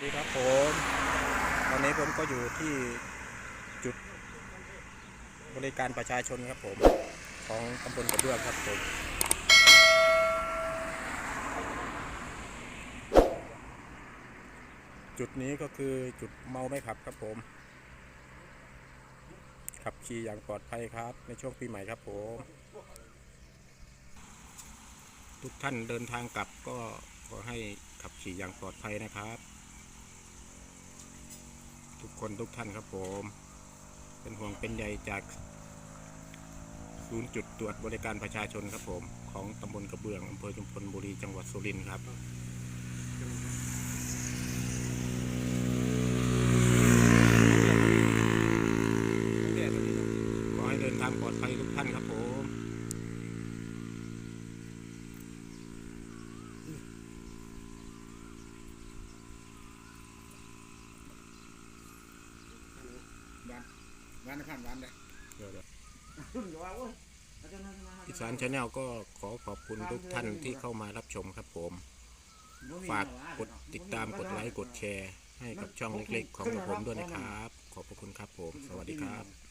สวัสดีครับผมตอนนี้ผมก็อยู่ที่จุดบริการประชาชนครับผมของตำบลกระเบื้องครับผมจุดนี้ก็คือจุดเมาไม่ขับครับผม ขับขี่อย่างปลอดภัยครับ ในช่วงปีใหม่ครับผม ทุกท่านเดินทางกลับก็ขอให้ขับขี่อย่างปลอดภัยนะครับ คนทุกท่านครับผม เป็นห่วงเป็นใยจากศูนย์จุดตรวจบริการประชาชนครับผม ของตำบลกระเบื้องอำเภอชุมพลบุรีจังหวัดสุรินทร์ครับขอให้เดินทางปลอดภัยทุกท่านครับผม วัน วันนะพันวันเลยเดี๋ยวเดี๋ยวรุ่นก็ว่าโอ้ยอาจารย์นั่นนะอีสานชาแนลก็ขอขอบคุณทุกท่านที่เข้ามารับชมครับผมฝากกดติดตามกดไลค์กดแชร์ให้กับช่องเล็กๆ ของกระผมด้วยนะครับ ขอบพระคุณครับผม สวัสดีครับ